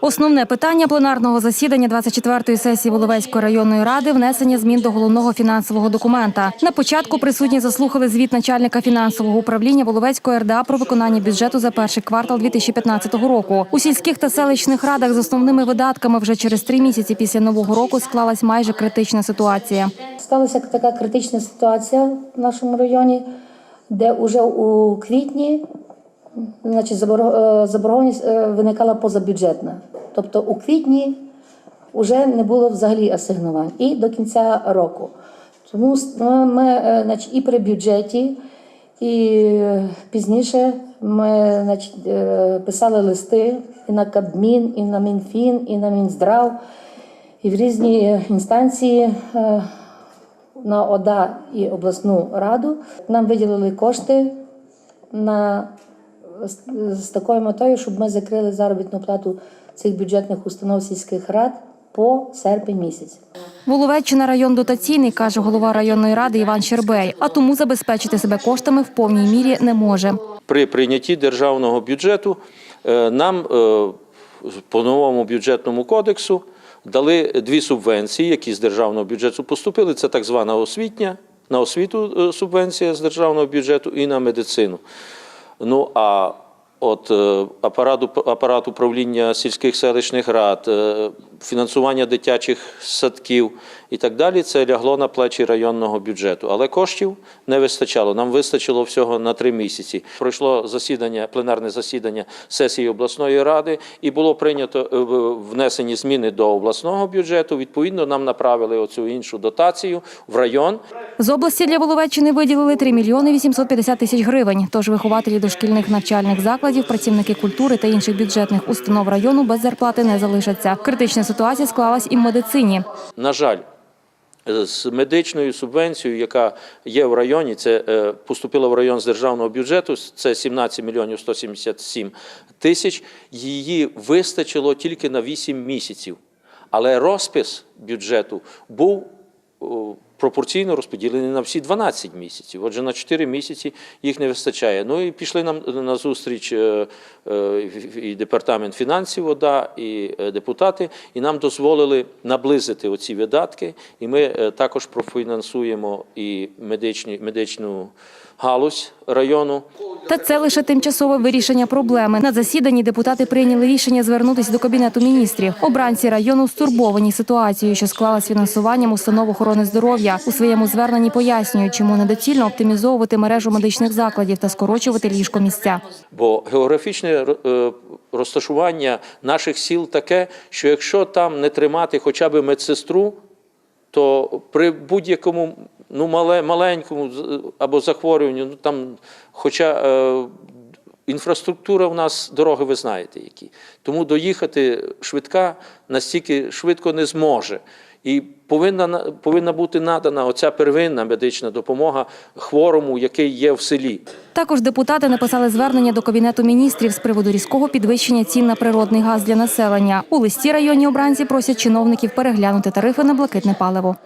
Основне питання пленарного засідання 24-ї сесії Воловецької районної ради внесення змін до головного фінансового документа. На початку присутні заслухали звіт начальника фінансового управління Воловецької РДА про виконання бюджету за перший квартал 2015 року. У сільських та селищних радах з основними видатками вже через три місяці після нового року склалась майже критична ситуація. Сталася така критична ситуація в нашому районі, де вже у квітні значить, е, заборгованість е, виникала позабюджетна. Тобто у квітні вже не було взагалі асигнувань і до кінця року. Тому ну, ми е, значить, і при бюджеті, і пізніше ми значить, писали листи і на Кабмін, і на Мінфін, і на Мінздрав, і в різні інстанції. на ОДА і обласну раду. Нам виділили кошти на, з, такою метою, щоб ми закрили заробітну плату цих бюджетних установ сільських рад по серпень місяць. Воловеччина район дотаційний, каже голова районної ради Іван Щербей, а тому забезпечити себе коштами в повній мірі не може. при прийнятті державного бюджету е, нам е, по новому бюджетному кодексу дали дві субвенції, які з державного бюджету поступили. Це так звана освітня, на освіту е, субвенція з державного бюджету і на медицину. Ну а от е, апарат, апарат управління сільських селищних рад, е, фінансування дитячих садків і так далі, це лягло на плечі районного бюджету. Але коштів не вистачало. Нам вистачило всього на три місяці. Пройшло засідання, пленарне засідання сесії обласної ради, і було прийнято е, внесені зміни до обласного бюджету. Відповідно, нам направили оцю іншу дотацію в район. З області для Воловеччини виділили 3 мільйони 850 тисяч гривень. Тож вихователі дошкільних навчальних закладів, працівники культури та інших бюджетних установ району без зарплати не залишаться. Критична ситуація склалась і в медицині. На жаль, е, з медичною субвенцією, яка є в районі, це е, поступила в район з державного бюджету, це 17 мільйонів 177 тисяч. Її вистачило тільки на 8 місяців. Але розпис бюджету був пропорційно розподілений на всі 12 місяців. Отже, на 4 місяці їх не вистачає. Ну і пішли нам на зустріч е, е, і департамент фінансів ОДА, і е, депутати, і нам дозволили наблизити оці видатки. І ми також профінансуємо і медичні, медичну галузь району. Та це лише тимчасове вирішення проблеми. На засіданні депутати прийняли рішення звернутися до кабінету міністрів. Обранці району стурбовані ситуацією, що склалась фінансуванням установ охорони здоров'я. У своєму зверненні пояснюють, чому недоцільно оптимізовувати мережу медичних закладів та скорочувати ліжкомісця. Бо географічне е, розташування наших сіл таке, що якщо там не тримати хоча б медсестру, то при будь-якому ну, мале, маленькому або захворюванню, ну там, хоча е, інфраструктура в нас, дороги ви знаєте які. Тому доїхати швидка настільки швидко не зможе. І повинна, на- повинна бути надана оця первинна медична допомога хворому, який є в селі. Також депутати написали звернення до кабінету міністрів з приводу різкого підвищення цін на природний газ для населення. У листі районні обранці просять чиновників переглянути тарифи на блакитне паливо.